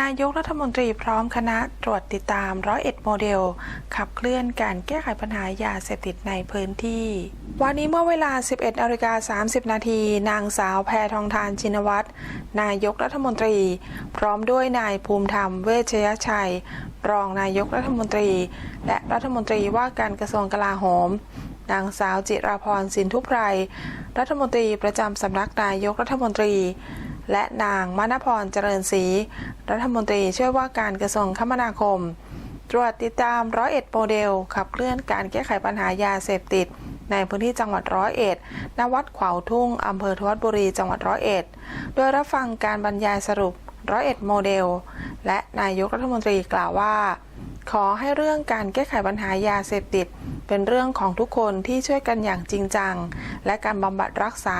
นายกรัฐมนตรีพร้อมคณะตรวจติดตามร้อยเอ็ดโมเดล ขับเคลื่อนการแก้ไขปัญหายาเสพติดในพื้นที่ วันนี้เมื่อเวลา 11นาฬิกา30 นาที นางสาวแพทองทานชินวัตรนายกรัฐมนตรี พร้อมด้วยนายภูมิธรรมเวชยชัย รองนายกรัฐมนตรี และรัฐมนตรีว่าการกระทรวงกลาโหมนางสาวจิราพรสินทุไพรรัฐมนตรีประจำสำนักนายกรัฐมนตรี และนางมณพรเจริญศรีรัฐมนตรีช่วยว่าการกระทรวงคมนาคม ตรวจติดตามร้อยเอ็ดโมเดล ขับเคลื่อนการแก้ไขปัญหายาเสพติด ในพื้นที่จังหวัดร้อยเอ็ดณวัดขวาวทุ่งอำเภอทวัดบุรีจังหวัดร้อยเอ็ดโดยรับฟังการบรรยายสรุปร้อยเอ็ดโมเดล และนายกรัฐมนตรีกล่าวว่า ขอให้เรื่องการแก้ไขปัญหายาเสพติด เป็นเรื่องของทุกคนที่ช่วยกันอย่างจริงจัง และการบำบัดรักษา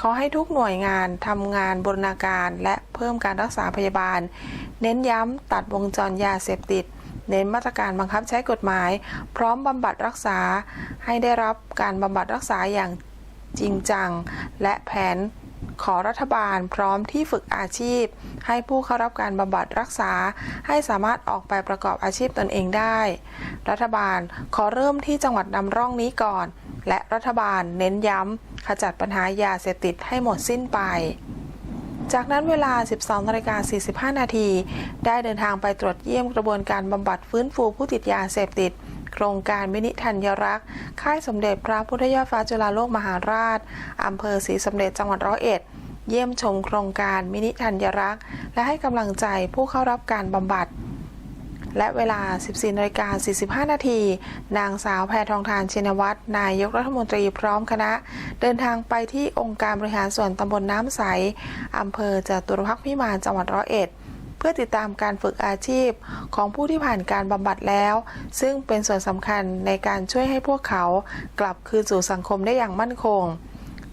ขอให้ทุกหน่วยงานทำงานบูรณาการและเพิ่มการรักษาพยาบาล เน้นย้ำตัดวงจรยาเสพติด เน้นมาตรการบังคับใช้กฎหมาย พร้อมบำบัดรักษา ให้ได้รับการบำบัดรักษาอย่างจริงจัง และแผน ขอรัฐบาลพร้อมที่ฝึกอาชีพ ให้ผู้เข้ารับการบำบัดรักษา ให้สามารถออกไปประกอบอาชีพตนเองได้ รัฐบาลขอเริ่มที่จังหวัดนำร่องนี้ก่อน และรัฐบาลเน้นย้ำขจัดปัญหายาเสพติดให้หมดสิ้นไปจากนั้นเวลา 12นาฬิกา45 นาที ได้เดินทางไปตรวจเยี่ยมกระบวนการบำบัดฟื้นฟูผู้ติดยาเสพติด โครงการมินิธัญรักษ์ ค่ายสมเด็จพระพุทธยอดฟ้าจุฬาโลกมหาราช อำเภอศรีสมเด็จจังหวัดร้อยเอ็ด เยี่ยมชมโครงการมินิธัญรักษ์ และให้กำลังใจผู้เข้ารับการบำบัด และเวลา 14นาฬิกา45 นาที นางสาวแพทองทานชินวัตร นายกรัฐมนตรีพร้อมคณะ เดินทางไปที่องค์การบริหารส่วนตำบลน้ำใส อำเภอจตุรพักษ์พิมานจังหวัดร้อยเอ็ด เพื่อติดตามการฝึกอาชีพของผู้ที่ผ่านการบำบัดแล้ว ซึ่งเป็นส่วนสำคัญในการช่วยให้พวกเขากลับคืนสู่สังคมได้อย่างมั่นคง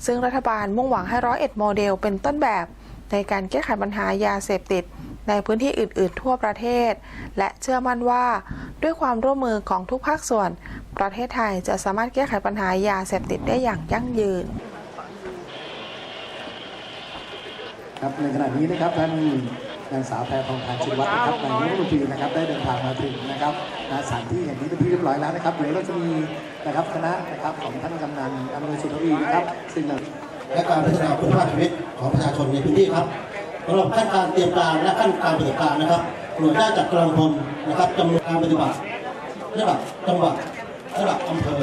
ซึ่งรัฐบาลมุ่งหวังให้ร้อยเอ็ดโมเดลเป็นต้นแบบในการแก้ไขปัญหายาเสพติดในพื้นที่อื่น ๆ ทั่วประเทศ และเชื่อมั่นว่า ด้วยความร่วมมือของทุกภาคส่วน ประเทศไทยจะสามารถแก้ไขปัญหายาเสพติดได้อย่างยั่งยืน ครับในขณะนี้นะครับท่าน นางสาวแพรทองทานชินวัตรนะครับนายกรัฐมนตรีนะครับได้เดินทางมาถึงนะครับณสถานที่แห่งนี้เป็นที่เรียบร้อยแล้วนะครับเดี๋ยวเราจะมีนะครับคณะนะครับของท่านกำนันอำนวยสุนทรีนะครับซึ่งและการพัฒนาคุณภาพชีวิตของประชาชนในพื้นที่ครับสำหรับขั้นการเตรียมการและขั้นการปฏิบัติการนะครับหน่วยได้จัดกำลังพลนะครับจำนวนการปฏิบัติระดับจังหวัดระดับอำเภอ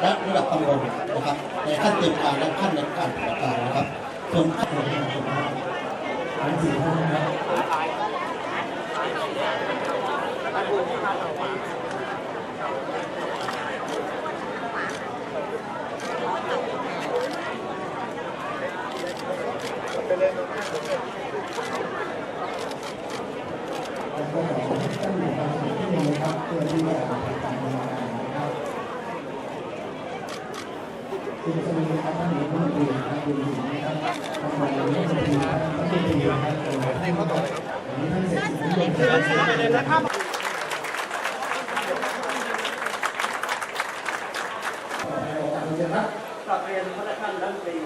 และระดับตำบลนะครับในขั้นเตรียมการและขั้นในการปฏิบัติการนะครับส่วนขั้น ทั้งสี่ท่า ซึ่งจะมีครับท่านนายกรัฐมนตรีนะครับรวมถึงนะครับท่านรองนายกรัฐมนตรีท่านเจดีครับตัวท่านวันนี้ท่านเสร็จเลยนะครับกลับเรียนพระท่านรัฐมนตรี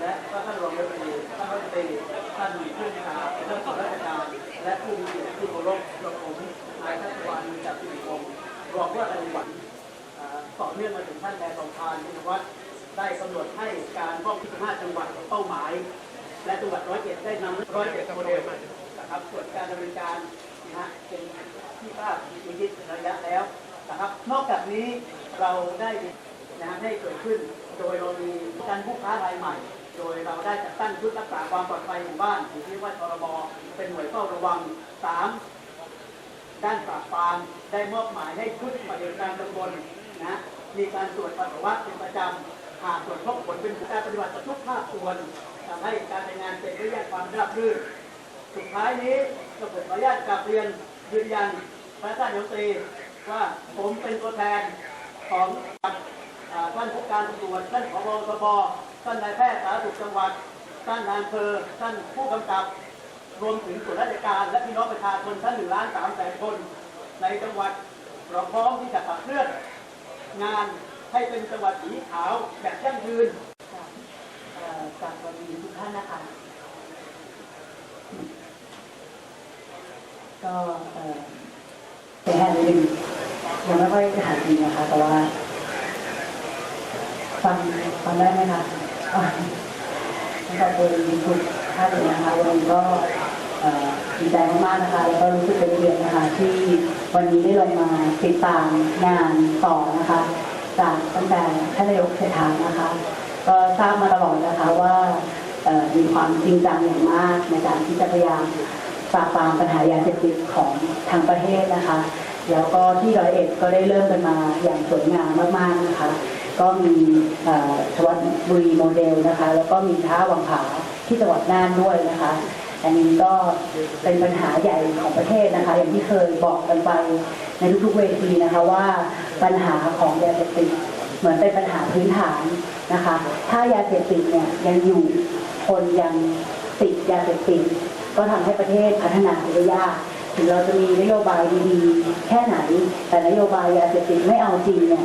และพระท่านรองรัฐมนตรีท่านรัฐมนตรีท่านผู้บริหาเจ้าของราชการและผู้มีเกียรติที่เคารพกระผมนายทัศวรรณจากสิริพงศ์รองว่าการหวัดอ่าต่อเนื่องมาถึงท่านแทนรองทานพิวัฒน์ ได้กำหนดให้การป้องกัน5จังหวัดเป้าหมาย และจังหวัดร้อยเอ็ดได้นำร้อยเอ็ดโมเดลนะครับส่วนการดำเนินการนะฮะเป็นที่ทราบมียิดระยะแล้วนะครับ นอกจากนี้เราได้นะฮะให้เกิดขึ้น โดยเรามีการผู้ค้ารายใหม่ โดยเราได้จัดตั้งชุดรักษาความปลอดภัยหมู่บ้านหรือที่ว่าชรบเป็นหน่วยเฝ้าระวังสามด้านปราบปรามได้มอบหมายให้ชุดปฏิบัติการตำบลนะมีการตรวจปัสสาวะเป็นประจำ หากตรวจพบผลเป็นการปฏิบัติต่อทุกภาคส่วนทำให้การทำงานเป็นไปอย่างความราบรื่นสุดท้ายนี้กระผมขออนุญาตกลับเรียนยืนยันพระท่านยมตรีว่าผมเป็นตัวแทนของท่านผู้การตำรวจท่านผบทบท่านนายแพทย์สาธารณสุขจังหวัดท่านนายอำเภอท่านผู้กำกับรวมถึงส่วนราชการและพี่น้องประชาชนท่านหนึ่งล้านสามแสนคน ในจังหวัดเราพร้อมที่จะขับเคลื่อนงาน ให้เป็นจังหวัดสีขาวแบบยั่งยืนจากวันนี้ทุกท่านนะคะ ก็เอ่อเสียงหนิดนึงยังไม่ค่อยหายดีนะคะ แต่ว่าฟังฟังได้ไหมคะขอบคุณทุกท่านเลยนะคะวันนี้ก็ดีใจมากๆนะคะ แล้วก็รู้สึกเป็นเกียรตินะคะ ที่วันนี้ได้ลงมาติดตามงานต่อนะคะ จากตั้งแต่ท่านนายกเศรษฐานะคะ ก็ทราบมาตลอดนะคะว่ามีความจริงจังอย่างมากในการที่จะพยายามปราบปรามปัญหายาเสพติดของทางประเทศนะคะ แล้วก็ที่ร้อยเอ็ดก็ได้เริ่มกันมาอย่างสวยงามมากๆนะคะ ก็มีชวัดบุรีโมเดลนะคะ แล้วก็มีท่าวังผาที่จังหวัดน่านด้วยนะคะ อันนี้ก็เป็นปัญหาใหญ่ของประเทศนะคะ อย่างที่เคยบอกกันไปในทุกๆเวทีนะคะว่าปัญหาของยาเสพติดเหมือนเป็นปัญหาพื้นฐานนะคะ ถ้ายาเสพติดเนี่ยยังอยู่คนยังติดยาเสพติดก็ทำให้ประเทศพัฒนาไปได้ยากถึงเราจะมีนโยบายดีๆ แค่ไหน แต่นโยบายยาเสพติดไม่เอาจริงเนี่ย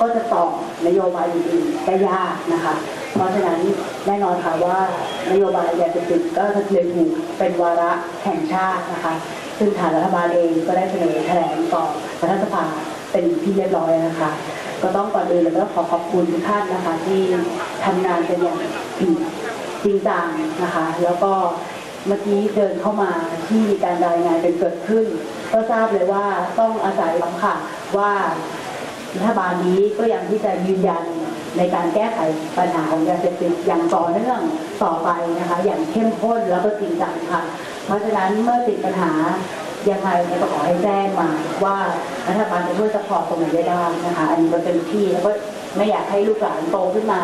ก็จะตอบนโยบายอื่นๆได้ยากนะคะ เพราะฉะนั้นแน่นอนค่ะว่านโยบายยาเสพติดก็จะเลยถูกเป็นวาระแห่งชาตินะคะ ซึ่งทางรัฐบาลเองก็ได้เสนอแถลงต่อรัฐสภาเป็นที่เรียบร้อยนะคะ ก็ต้องก่อนอื่นเลยก็ขอขอบคุณทุกท่านนะคะที่ทำงานกันอย่างจริงจังนะคะ แล้วก็เมื่อกี้เดินเข้ามาที่มีการรายงานเป็นเกิดขึ้น ก็ทราบเลยว่าต้องอาศัยหลังค่ะว่ารัฐบาลนี้ก็ยังที่จะยืนยัน ในการแก้ไขปัญหาของยาเสพติดอย่างต่อเนื่องต่อไปนะคะ อย่างเข้มข้นแล้วก็จริงจังค่ะ เพราะฉะนั้นเมื่อติดปัญหายังไงเนี่ยก็ขอให้แจ้งมาว่ารัฐบาลจะช่วยสปอร์ตตรงไหนได้บ้างนะคะ อันนี้ก็เป็นที่แล้วก็ไม่อยากให้ลูกหลานโตขึ้นมา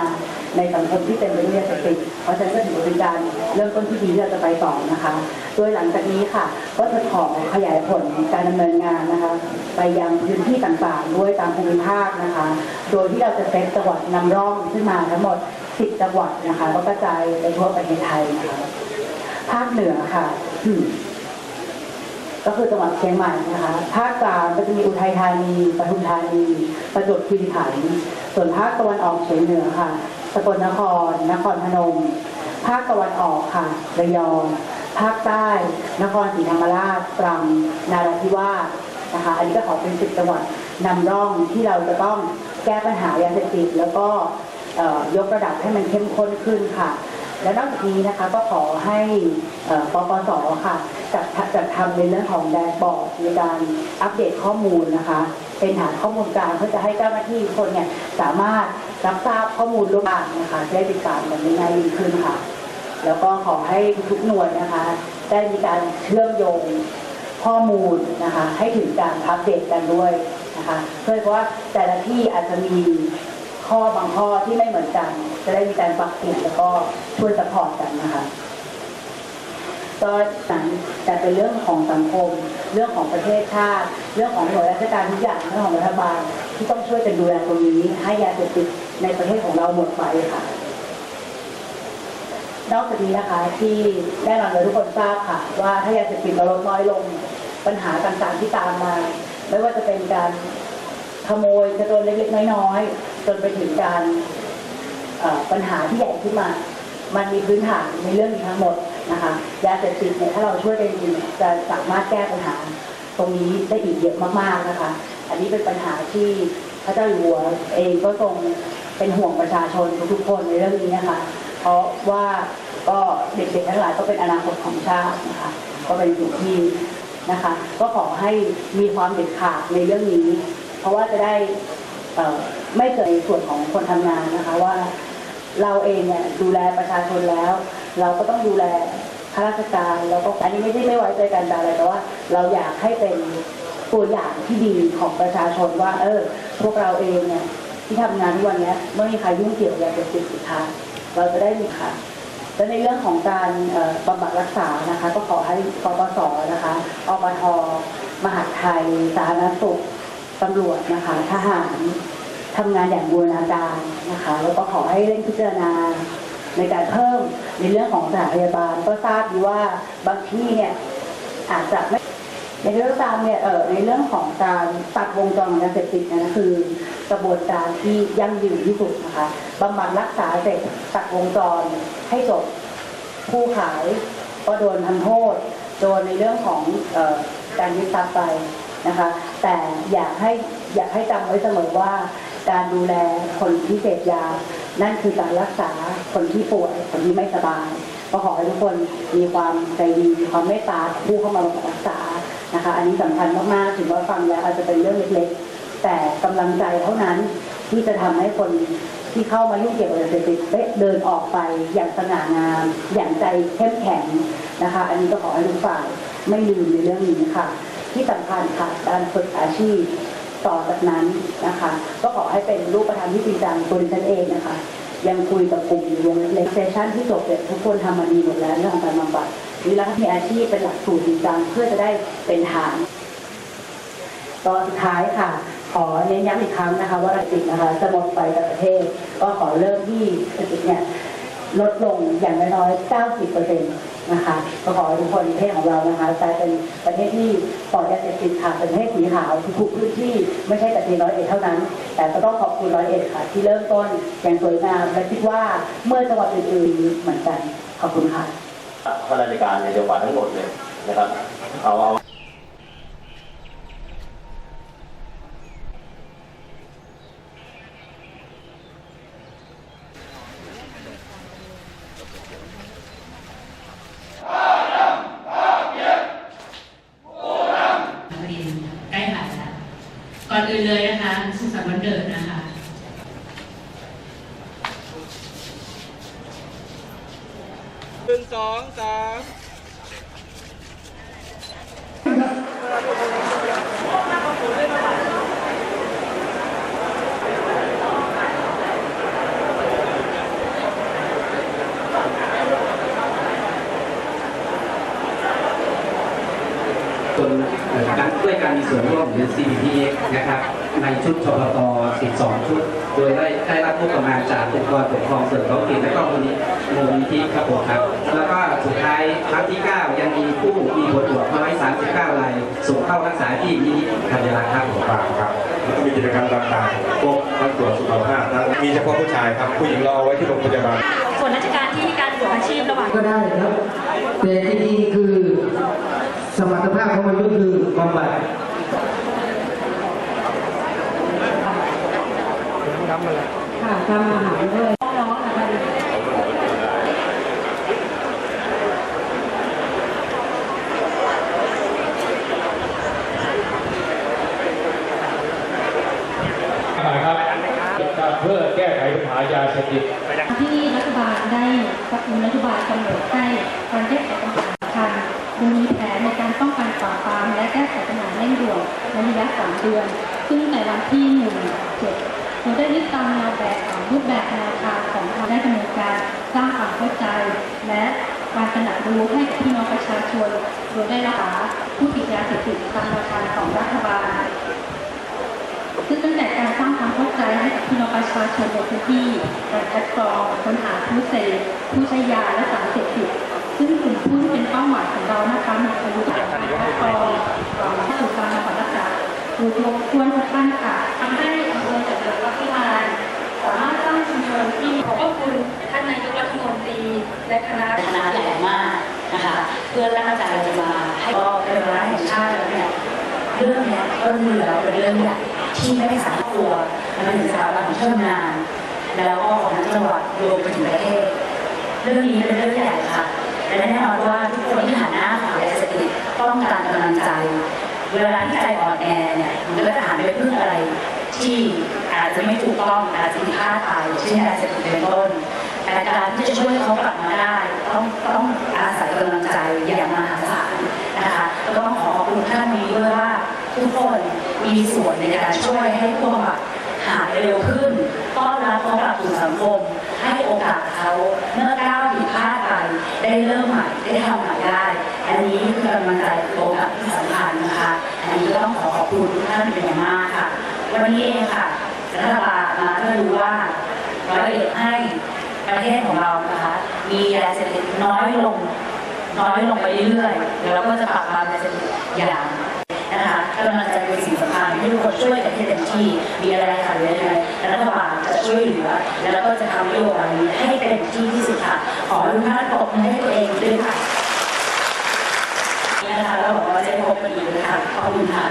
ในสังคมที่เต็มไปด้วยยาเสพติดเพราะฉะนั้นก็ถือว่าเป็นการเริ่มต้นที่ดีที่เราจะไปต่อนะคะ โดยหลังจากนี้ค่ะก็จะขอขยายผลการดำเนินงานนะคะ ไปยังพื้นที่ต่างๆ ด้วยตามภูมิภาคนะคะ โดยที่เราจะเซตจังหวัดนำร่องขึ้นมาทั้งหมด 10 จังหวัดนะคะแล้วก็กระจายไปทั่วประเทศไทยนะคะภาคเหนือค่ะก็คือจังหวัดเชียงใหม่นะคะ ภาคกลางก็จะมีอุทัยธานี ปทุมธานี ประจวบคีรีขันธ์ ส่วนภาคตะวันออกเฉียงเหนือค่ะ สกลนคร นครพนม ภาคตะวันออกค่ะ ระยอง ภาคใต้ นครศรีธรรมราช ตรัง นาราธิวาสนะคะ อันนี้ก็ขอเป็นสิบจังหวัดนำร่องที่เราจะต้องแก้ปัญหายาเสพติดแล้วก็ยกระดับให้มันเข้มข้นขึ้นค่ะ และนอกจากนี้นะคะก็ขอให้ปปสค่ะจัดจัดทำในเรื่องของแดชบอร์ดในการอัปเดตข้อมูลนะคะ เป็นฐานข้อมูลกลางเพื่อจะให้เจ้าหน้าที่คนเนี่ยสามารถ รับทราบข้อมูลล่วงหน้นะคะได้ติดตามกันได้ง่ายยิ่งขึ้นค่ะ แล้วก็ขอให้ทุกหน่วยนะคะ ได้มีการเชื่อมโยงข้อมูลนะคะให้ถึงการอัปเดตกันด้วยนะคะเพื่อเพราะว่าแต่ละที่อาจจะมีข้อบางข้อที่ไม่เหมือนกัน จะได้มีการปรับเปลี่ยนแล้วก็ช่วยสปอร์ตกันนะคะก็นั้นแต่เป็นเรื่องของสังคม เรื่องของประเทศชาติ เรื่องของหน่วยราชการทุกอย่างเรื่องของรัฐบาลที่ต้องช่วยกันดูแลตรงนี้ให้ยาเสพติด ในประเทศของเราหมดไปค่ะ นอกจากนี้นะคะที่แน่นอนเลยทุกคนทราบค่ะ ว่าถ้ายาเสพติดเราลดน้อยลงปัญหาต่างๆที่ตามมา ไม่ว่าจะเป็นการขโมยจะโดนเล็กๆน้อยๆจนไปถึงการปัญหาที่ใหญ่ขึ้นมา มันมีพื้นฐานในเรื่องนี้ทั้งหมดนะคะยาเสพติดเนี่ยถ้าเราช่วยกันจริงจะสามารถแก้ปัญหาตรงนี้ได้อีกเยอะมากๆนะคะ อันนี้เป็นปัญหาที่พระเจ้าอยู่หัวเองก็ทรง เป็นห่วงประชาชนทุกๆคนในเรื่องนี้นะคะ เพราะว่าก็เด็กๆทั้งหลายก็เป็นอนาคตของชาตินะคะก็เป็นสิ่งที่นะคะ ก็ขอให้มีความเด็ดขาดในเรื่องนี้ เพราะว่าจะได้ไม่เกิดในส่วนของคนทำงานนะคะว่าเราเองเนี่ยดูแลประชาชนแล้ว เราก็ต้องดูแลข้าราชการแล้วก็อันนี้ไม่ใช่ไม่ไว้ใจกันแต่อะไรแต่ว่า เราอยากให้เป็นตัวอย่างที่ดีของประชาชนว่า เออ พวกเราเองเนี่ย ที่ทำงานทุกวันนี้ไม่มีใครยุ่งเกี่ยวกับยาเสพติดสุดท้ายเราจะได้มีค่ะและในเรื่องของการบำบัดรักษานะคะ ก็ขอให้ปปสนะคะอปทมหาไทย สาธารณสุขตำรวจนะคะทหารทำงานอย่างบูรณาการนะคะ แล้วก็ขอให้เร่งพิจารณาในการเพิ่มในเรื่องของสถานพยาบาลก็ทราบดีว่าบางที่เนี่ยอาจจะไม่ ในเรื่องตามเนี่ยเออในเรื่องของการตัดวงจรของยาเสพติดเนยนะคือกระบวนการที่ยั่งยืนที่สุดนะคะบำบัดรักษาเสร็จตัดวงจรให้จบผู้ขายก็โดนทำโทษจโดนในเรื่องของเออการยึดทรัพย์ไปนะคะ แต่อยากให้อยากให้จำไว้เสมอว่า การดูแลคนที่เสพยา นั่นคือการรักษาคนที่ป่วยคนที่ไม่สบายก็ขอให้ทุกคนมีความใจดีมีความเมตตาผู้เข้ามาบำบัดรักษา นะคะ อันนี้สำคัญมากๆ ถึงว่าฟังแล้วอาจจะเป็นเรื่องเล็กๆ แต่กำลังใจเท่านั้นที่จะทำให้คนที่เข้ามายุ่งเกี่ยวกับยาเสพติดได้เดินออกไปอย่างสง่างาม อย่างใจเข้มแข็งนะคะ อันนี้ก็ขอให้ทุกฝ่ายไม่ลืมในเรื่องนี้ค่ะ ที่สำคัญค่ะการฝึกอาชีพต่อจากนั้นนะคะ ก็ขอให้เป็นรูปธรรมที่จริงจังตัวดิฉันเองนะคะ ยังคุยกับกลุ่มอยู่วงเล็กเซสชั่นที่จบเสร็จทุกคนทำมาดีหมดแล้วเรื่องของการบำบัด นี่แล้วมีอาชีพเป็นหลักสูตรจริงจังเพื่อจะได้เป็นฐาน ตอนสุดท้ายค่ะ ขอเน้นย้ำอีกครั้งนะคะ ว่าติดนะคะจะหมดไปจากประเทศ ก็ขอเริ่มที่เศรษฐกิจเนี่ยลดลงอย่างน้อย90เปอร์เซ็นต์นะคะก็ขอทุกคนประเทศของเรานะคะกลายเป็นประเทศที่ปลอดยาเสพติดค่ะเป็นประเทศสีขาวทุกพื้นที่ไม่ใช่แต่เพียงร้อยเอ็ดเท่านั้น แต่ก็ต้องขอบคุณร้อยเอ็ดค่ะ ที่เริ่มต้นอย่างสวยงามและคิดว่าเมื่อจังหวัดอื่นๆเหมือนกันขอบคุณค่ะ ข้าราชการในจังหวัดทั้งหมดเลยนะครับ เอาเอา พอดีใกล้หายแล้ว ก่อนอื่นเลยนะคะสุขสันต์วันเกิดนะคะ หนึ่งสองสาม จนเอ่อการด้วยการ มีส่วนร่วมหรือ CPP นะครับ ในชุดชพต12 ชุด โดยได้ได้รับงบประมาณจากองค์กรปกครองส่วนท้องถิ่นและก็มูลนิธิมูลนิธิครับผมครับ แล้วก็สุดท้ายครั้งที่ 9 ยังมีผู้มีผลตรวจน้อย39รายส่งเข้ารักษาที่มินิธัญรักษ์ครับผม ต่างๆครับแล้วก็มีกิจกรรมต่างๆพวกนักตรวจสุขภาพทั้งมีเฉพาะผู้ชายครับ ผู้หญิงเราเอาไว้ที่โรงพยาบาล ส่วนราชการที่การฝึกอาชีพระหว่าง ก็ได้ครับ แต่ที่ดีคือ สมรรถภาพของมนุษย์คือบำบัด ค่ะทำอาหารด้วยน้องๆนะคะ นะครับเพื่อแก้ไขปัญหายาเสพติด ที่รัฐบาลได้ปรับปรุงนโยบายกำหนดให้การแก้ไขปัญหาสำคัญโดยมีแผนในการป้องกันปราบปรามและแก้ไขปัญหาเร่งด่วนในระยะสามเดือน ซึ่งในวันที่หนึ่งเจ็ดเราได้ยึดตามแนวแบบของรูปแบบแนวทางของเราได้ดำเนินการสร้างความเข้าใจ และการตระหนักรู้ให้กับพี่น้องประชาช นโดได้รักษาผู้ติดยาเสพติดตามแนวทางของรัฐบาล ซึ่งตั้งแต่การสร้างความเข้าใจให้กับพี่น้องประชาชนในพื้นที่การคัดกรองค้นหาผู้เสพผู้ใช้ยาและสารเสพติดซึ่งกลุ่มผู้ที่เป็นเป้าหมายของเรานะคะมีอายุการคัดกรองก่อนเข้าสู่การบำบัดรักษาดยรวมควรทุกท่านค่ะทำให้อำเภอจัดเรือพัฒนาสามารถสร้างชุมชนที่ขอบคุณท่านนายกรัฐมนตรีและคณะคณะ นะคะเพื่อร่างใจจะมาให้ก็เป็นร้านแห่งชาติแล้วเนี่ยเรื่องเนี้ยก็คือเราเป็นเรื่องใหญ่ที่ไม่ได้สามารถตัวมันเป็นสาบันของชาตินาน แล้วก็ของทั้งจังหวัดรวมไปถึงประเทศเรื่องนี้เป็นเรื่องใหญ่ค่ะและแน่นอนว่าทุกคนที่หันหน้าฝ่ายาเสพติดต้องการกำลังใจ เวลาที่ใจอ่อนแอเนี่ยมันก็จะหันไปพึ่งอะไรที่อาจจะไม่ถูกต้องอาจจะผิดพลาดไปเช่นยาเสพติดเป็นต้น แต่การที่จะช่วยเขากลับมาได้ ต้องต้องอาศัยกำลังใจอย่างมหาศาลนะคะก็ต้องขอขอบคุณท่านนี้ด้วยว่าทุกคนมีส่วนในการช่วยให้ผู้บำบัดหายเร็วขึ้น ต้อนรับเขากลับสู่สังคม ให้โอกาสเขาเมื่อก้าวผิดพลาดไป ได้เริ่มใหม่ได้ทำใหม่ได้ อันนี้คือกำลังใจโอกาสที่สำคัญนะคะ อันนี้ก็ต้องขอขอบคุณทุกท่านเป็นอย่างมากค่ะ วันนี้เองค่ะรัฐบาลมาเพื่อรู้ว่าร้อยเอ็ดให้ ประเทศของเรานะคะ มียาเสพติดน้อยลง น้อยลงไปเรื่อยๆแล้วเราก็จะปราบปรามยาเสพติดอย่างนะคะกำลังใจเป็นสิ่งสำคัญให้ทุกคนช่วยกันให้เต็มที่มีอะไรขาดเหลือยังไงรัฐบาลจะช่วยเหลือ แล้วก็จะทำนโยบายนี้ให้เต็มที่ที่สุดค่ะ ขอให้ทุกท่านปรบมือให้ตัวเองด้วยค่ะนะคะแล้วบอกว่าได้พบกันอีกนะคะขอบคุณค่ะ